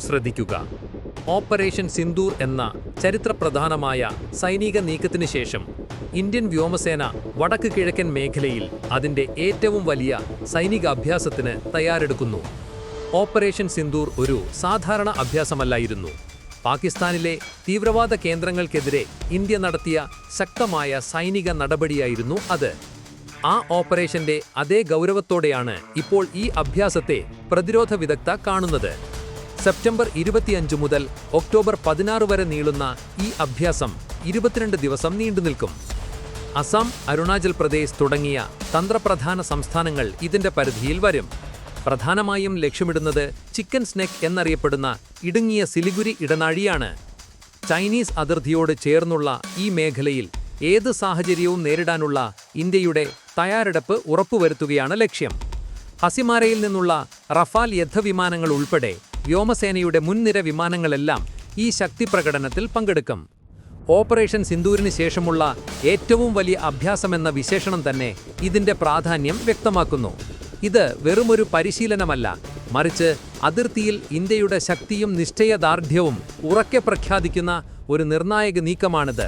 ശ്രദ്ധിക്കുക. ഓപ്പറേഷൻ സിന്ദൂർ എന്ന ചരിത്രപ്രധാനമായ സൈനിക നീക്കത്തിന് ശേഷം ഇന്ത്യൻ വ്യോമസേന വടക്ക് കിഴക്കൻ മേഖലയിൽ അതിന്റെ ഏറ്റവും വലിയ സൈനിക അഭ്യാസത്തിന് തയ്യാറെടുക്കുന്നു. ഓപ്പറേഷൻ സിന്ദൂർ ഒരു സാധാരണ അഭ്യാസമല്ലായിരുന്നു. പാകിസ്ഥാനിലെ തീവ്രവാദ കേന്ദ്രങ്ങൾക്കെതിരെ ഇന്ത്യ നടത്തിയ ശക്തമായ സൈനിക നടപടിയായിരുന്നു അത്. ആ ഓപ്പറേഷന്റെ അതേ ഗൗരവത്തോടെയാണ് ഇപ്പോൾ ഈ അഭ്യാസത്തെ പ്രതിരോധ വിദഗ്ധ കാണുന്നത്. സെപ്റ്റംബർ ഇരുപത്തിയഞ്ച് മുതൽ ഒക്ടോബർ പതിനാറ് വരെ നീളുന്ന ഈ അഭ്യാസം ഇരുപത്തിരണ്ട് ദിവസം നീണ്ടുനിൽക്കും അസം അരുണാചൽ പ്രദേശ് തുടങ്ങിയ തന്ത്രപ്രധാന സംസ്ഥാനങ്ങൾ ഇതിന്റെ പരിധിയിൽ വരും. പ്രധാനമായും ലക്ഷ്യമിടുന്നത് ചിക്കൻ സ്നെക്ക് എന്നറിയപ്പെടുന്ന ഇടുങ്ങിയ സിലിഗുരി ഇടനാഴിയാണ്. ചൈനീസ് അതിർത്തിയോട് ചേർന്നുള്ള ഈ മേഖലയിൽ ഏത് സാഹചര്യവും നേരിടാനുള്ള ഇന്ത്യയുടെ തയ്യാറെടുപ്പ് ഉറപ്പുവരുത്തുകയാണ് ലക്ഷ്യം. ഹസിമാരയിൽ നിന്നുള്ള റഫാൽ യുദ്ധവിമാനങ്ങൾ ഉൾപ്പെടെ വ്യോമസേനയുടെ മുൻനിര വിമാനങ്ങളെല്ലാം ഈ ശക്തി പ്രകടനത്തിൽ പങ്കെടുക്കും. ഓപ്പറേഷൻ സിന്ദൂരിന് ശേഷമുള്ള ഏറ്റവും വലിയ അഭ്യാസമെന്ന വിശേഷണം തന്നെ ഇതിന്റെ പ്രാധാന്യം വ്യക്തമാക്കുന്നു. ഇത് വെറുമൊരു പരിശീലനമല്ല മറിച്ച് അതിർത്തിയിൽ ഇന്ത്യയുടെ ശക്തിയും നിശ്ചയദാർഢ്യവും ഉറക്കെ പ്രഖ്യാപിക്കുന്ന ഒരു നിർണായക നീക്കമാണിത്.